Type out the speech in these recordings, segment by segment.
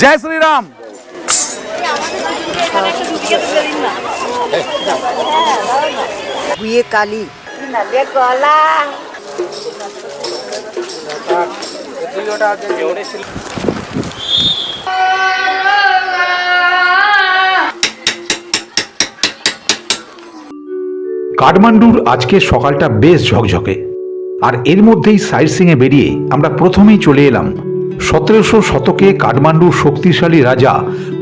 জয় শ্রীরাম। বুয়ে কালী। কাঠমান্ডুর আজকে সকালটা বেশ ঝকঝকে। আর এর মধ্যেই সাইট সিংয়ে বেরিয়ে আমরা প্রথমেই চলে এলাম সতেরোশো শতকে কাঠমান্ডুর শক্তিশালী রাজা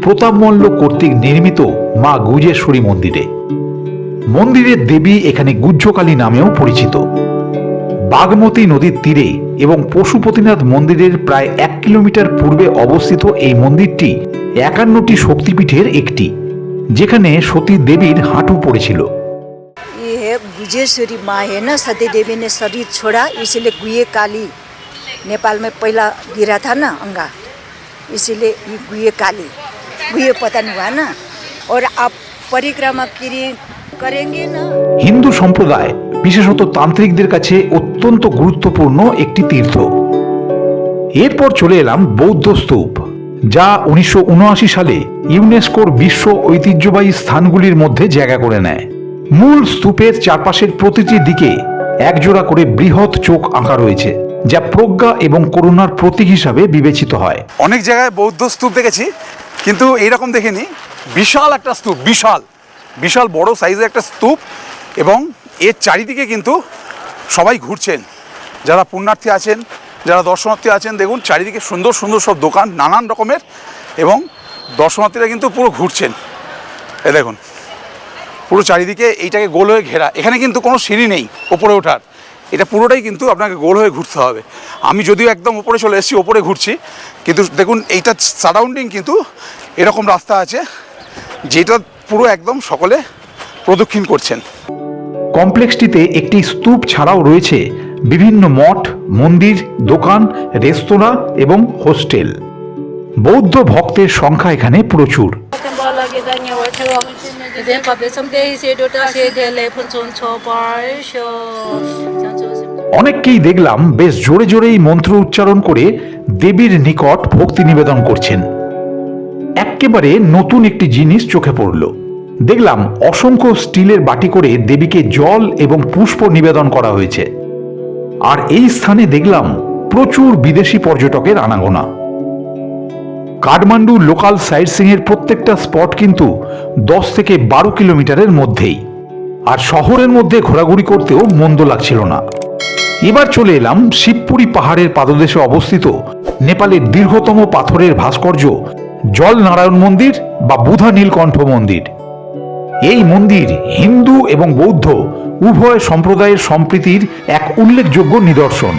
প্রতাপ মল্ল কর্তৃক নির্মিত মা গুজেশ্বরী মন্দিরে মন্দিরের দেবী এখানে গুজ্জকালী নামেও পরিচিত বাগমতী নদীর তীরে এবং পশুপতিনাথ মন্দিরের প্রায় এক কিলোমিটার পূর্বে অবস্থিত এই মন্দিরটি একান্নটি শক্তিপীঠের একটি যেখানে সতী দেবীর হাঁটু পড়েছিল ये है गुजेश्वरी माँ है ना सती देवी ने शरीर छोड़ा इसीलिए गुए काली नेपाल में पहला गिरा था ना अंगा इसीलिए ये गुए काली गुए पतन हुआ ना और आप परिक्रमा किरी करेंगे ना হিন্দু সম্প্রদায় বিশেষত তান্ত্রিকদের কাছে অত্যন্ত গুরুত্বপূর্ণ একটি তীর্থ এরপর চলে এলাম বৌদ্ধ স্তূপ যা উনিশশো সালে ইউনেস্কোর বিশ্ব ঐতিহ্যবাহী স্থানগুলির মধ্যে জায়গা করে নেয় মূল স্তূপের চারপাশের প্রতিটি দিকে একজোড়া করে বৃহৎ চোখ আঁকা রয়েছে যা প্রজ্ঞা এবং করুণার প্রতীক হিসাবে বিবেচিত হয়। অনেক জায়গায় বৌদ্ধ স্তূপ দেখেছি, কিন্তু এইরকম দেখিনি। বিশাল একটা স্তূপ, বিশাল। বিশাল বড় সাইজের একটা স্তূপ এবং এর চারিদিকে কিন্তু সবাই ঘুরছেন। যারা পুণ্যার্থী আছেন, যারা দর্শনার্থী আছেন, দেখুন চারিদিকে সুন্দর সুন্দর সব দোকান, নানান রকমের এবং দর্শনার্থীরা কিন্তু পুরো ঘুরছেন। এ দেখুন, পুরো চারিদিকে এইটাকে গোল হয়ে ঘেরা। এখানে কিন্তু কোনো সিঁড়ি নেই, ওপরে ওঠার। এটা পুরোটাই কিন্তু আপনাকে গোল হয়ে ঘুরতে হবে। আমি যদিও একদম ওপরে চলে এসেছি ওপরে ঘুরছি কিন্তু দেখুন এইটা সারাউন্ডিং কিন্তু এরকম রাস্তা আছে যেটা পুরো একদম সকলে প্রদক্ষিণ করছেন। কমপ্লেক্সটিতে একটি স্তূপ ছাড়াও রয়েছে বিভিন্ন মঠ মন্দির দোকান রেস্তোরাঁ এবং হোস্টেল। বৌদ্ধ ভক্তের সংখ্যা এখানে প্রচুর। Cewek. Jadi pakai sampai si dota si dele pun cun cobar show. অনেককেই দেখলাম বেশ জোরে জোরেই মন্ত্র উচ্চারণ করে দেবীর নিকট ভক্তি নিবেদন করছেন এক্কেবারে নতুন একটি জিনিস চোখে পড়ল দেখলাম অসংখ্য স্টিলের বাটি করে দেবীকে জল এবং পুষ্প নিবেদন করা হয়েছে আর এই স্থানে দেখলাম প্রচুর বিদেশি পর্যটকের আনাগোনা কাঠমান্ডু লোকাল সাইট সিংয়ের প্রত্যেকটা স্পট কিন্তু দশ থেকে বারো কিলোমিটারের মধ্যেই। আর শহরের মধ্যে ঘোরাঘুরি করতেও মন্দ লাগছিল না। এবার চলে এলাম শিবপুরি পাহাড়ের পাদদেশে অবস্থিত নেপালের দীর্ঘতম পাথরের ভাস্কর্য জল নারায়ণ মন্দির বা বুধা নীলকণ্ঠ মন্দির। এই মন্দির হিন্দু এবং বৌদ্ধ উভয় সম্প্রদায়ের সম্প্রীতির এক উল্লেখযোগ্য নিদর্শন।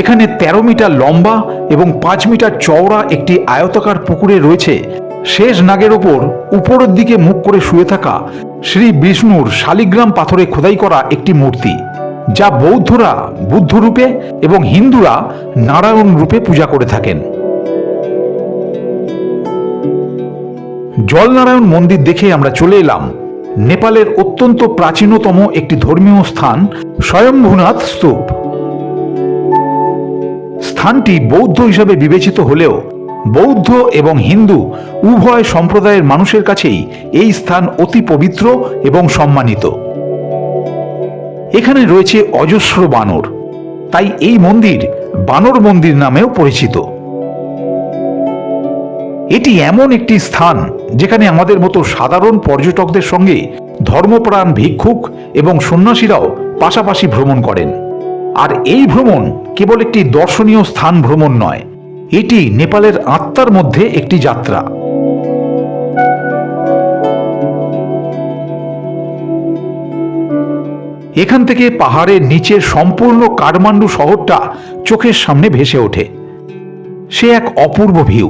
এখানে ১৩ মিটার লম্বা এবং পাঁচ মিটার চওড়া একটি আয়তাকার পুকুরে রয়েছে। শেষ নাগের ওপর উপরের দিকে মুখ করে শুয়ে থাকা শ্রী বিষ্ণুর শালিগ্রাম পাথরে খোদাই করা একটি মূর্তি, যা বৌদ্ধরা বুদ্ধ রূপে এবং হিন্দুরা নারায়ণ রূপে পূজা করে থাকেন। জলনারায়ণ মন্দির দেখে আমরা চলে এলাম। নেপালের অত্যন্ত প্রাচীনতম একটি ধর্মীয় স্থান, স্বয়ম্ভূনাথ স্তূপ। স্থানটি বৌদ্ধ হিসাবে বিবেচিত হলেও বৌদ্ধ এবং হিন্দু উভয় সম্প্রদায়ের মানুষের কাছেই এই স্থান অতি পবিত্র এবং সম্মানিত। এখানে রয়েছে অজস্র বানর। তাই এই মন্দির বানর মন্দির নামেও পরিচিত। এটি এমন একটি স্থান যেখানে আমাদের মতো সাধারণ পর্যটকদের সঙ্গে ধর্মপ্রাণ ভিক্ষুক এবং সন্ন্যাসীরাও পাশাপাশি ভ্রমণ করেন। আর এই ভ্রমণ কেবল একটি দর্শনীয় স্থান ভ্রমণ নয়, এটি নেপালের আত্মার মধ্যে একটি যাত্রা। এখান থেকে পাহাড়ের নিচের সম্পূর্ণ কাঠমান্ডু শহরটা চোখের সামনে ভেসে ওঠে। সে এক অপূর্ব ভিউ।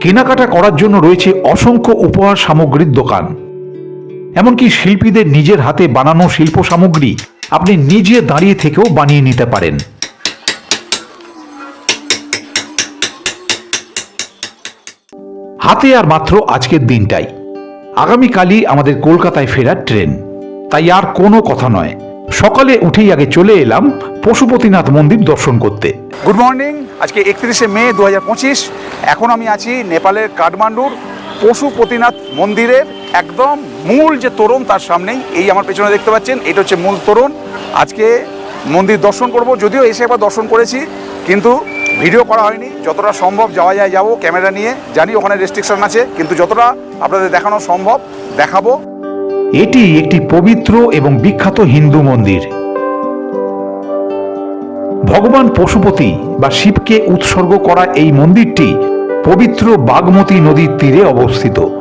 কেনাকাটা করার জন্য রয়েছে অসংখ্য উপহার সামগ্রীর দোকান। এমনকি শিল্পীদের নিজের হাতে বানানো শিল্প সামগ্রী আপনি নিজে দাঁড়িয়ে থেকেও বানিয়ে নিতে পারেন। হাতে আর মাত্র আজকের দিনটাই। আগামীকালই আমাদের কলকাতায় ফেরার ট্রেন। তাই আর কোনো কথা নয়। সকালে উঠেই আগে চলে এলাম পশুপতিনাথ মন্দির দর্শন করতে। গুড মর্নিং আজকে একত্রিশে মে দু হাজার পঁচিশ। এখন আমি আছি নেপালের কাঠমান্ডুর পশুপতিনাথ মন্দিরের একদম মূল যে তোরণ তার সামনেই, এই আমার পেছনে দেখতে পাচ্ছেন, এটা হচ্ছে মূল তোরণ। আজকে মন্দির দর্শন করব, যদিও এসে একবার দর্শন করেছি, কিন্তু ভিডিও করা হয়নি। যতটা সম্ভব যাওয়া যায়, যাব, ক্যামেরা নিয়ে। জানি ওখানে রেস্ট্রিকশন আছে, কিন্তু যতটা আপনাদের দেখানো সম্ভব, দেখাবো। এটি একটি পবিত্র এবং বিখ্যাত হিন্দু মন্দির। ভগবান পশুপতি বা শিবকে উৎসর্গ করা এই মন্দিরটি পবিত্র বাগমতী নদীর তীরে অবস্থিত।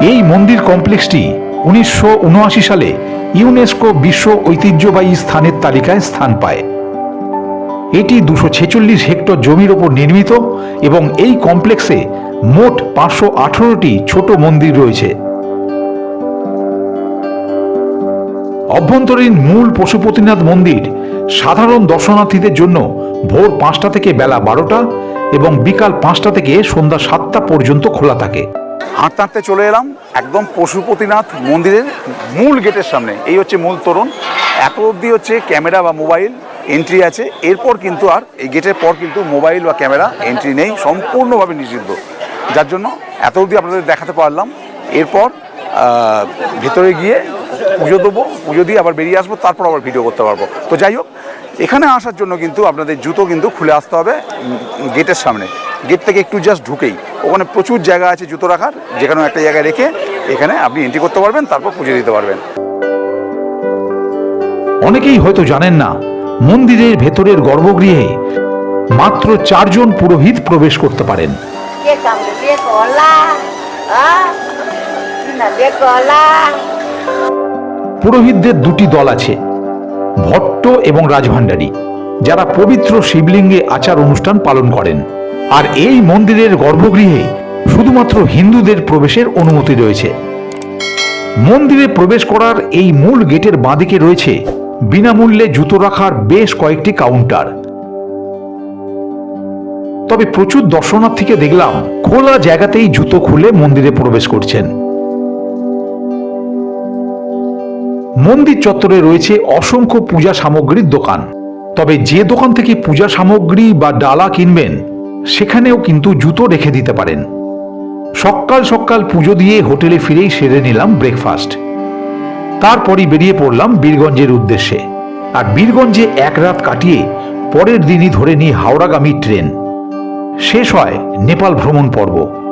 এই মন্দির কমপ্লেক্সটি উনিশশো উনআশি সালে ইউনেস্কো বিশ্ব ঐতিহ্যবাহী স্থানের তালিকায় স্থান পায়। এটি দুশো ছেচল্লিশ হেক্টর জমির ওপর নির্মিত এবং এই কমপ্লেক্সে মোট পাঁচশো আঠারোটি ছোট মন্দির রয়েছে। অভ্যন্তরীণ মূল পশুপতিনাথ মন্দির সাধারণ দর্শনার্থীদের জন্য ভোর পাঁচটা থেকে বেলা বারোটা এবং বিকাল পাঁচটা থেকে সন্ধ্যা সাতটা পর্যন্ত খোলা থাকে। হাঁটতে হাঁটতে চলে এলাম একদম পশুপতিনাথ মন্দিরের মূল গেটের সামনে। এই হচ্ছে মূল তোরণ। এত অবধি হচ্ছে ক্যামেরা বা মোবাইল এন্ট্রি আছে। এরপর কিন্তু আর এই গেটের পর কিন্তু মোবাইল বা ক্যামেরা এন্ট্রি নেই, সম্পূর্ণভাবে নিষিদ্ধ। যার জন্য এত অবধি আপনাদের দেখাতে পারলাম। এরপর ভেতরে গিয়ে পুজো দেবো। পুজো দিয়ে আবার বেরিয়ে আসব, তারপর আবার ভিডিও করতে পারব। তো যাই হোক, এখানে আসার জন্য কিন্তু আপনাদের জুতো কিন্তু খুলে আসতে হবে গেটের সামনে। গেট থেকে একটু জাস্ট ঢুকেই। ওখানে প্রচুর জায়গা আছে জুতো রাখার যেখানে একটা জায়গায় রেখে এখানে আপনি এন্ট্রি করতে পারবেন তারপর পুজো দিতে পারবেন। অনেকেই হয়তো জানেন না মন্দিরের ভেতরের গর্ভগৃহে মাত্র চারজন পুরোহিত প্রবেশ করতে পারেন। পুরোহিতদের দুটি দল আছে ভট্ট এবং রাজভাণ্ডারী। যারা পবিত্র শিবলিঙ্গে আচার অনুষ্ঠান পালন করেন। আর এই মন্দিরের গর্ভগৃহে শুধুমাত্র হিন্দুদের প্রবেশের অনুমতি রয়েছে। মন্দিরে প্রবেশ করার এই মূল গেটের বাঁদিকে রয়েছে বিনামূল্যে জুতো রাখার বেশ কয়েকটি কাউন্টার। তবে প্রচুর দর্শনার্থীকে দেখলাম খোলা জায়গাতেই জুতো খুলে মন্দিরে প্রবেশ করছেন। মন্দির চত্বরে রয়েছে অসংখ্য পূজা সামগ্রীর দোকান। তবে যে দোকান থেকে পূজা সামগ্রী বা ডালা কিনবেন, সেখানেও কিন্তু জুতো রেখে দিতে পারেন। সকাল সকাল পুজো দিয়ে হোটেলে ফিরেই সেরে নিলাম ব্রেকফাস্ট তারপরই বেরিয়ে পড়লাম বীরগঞ্জের উদ্দেশ্যে। আর বীরগঞ্জে এক রাত কাটিয়ে পরের দিনই ধরে নিই হাওড়াগামী ট্রেন। শেষ হয় নেপাল ভ্রমণ পর্ব।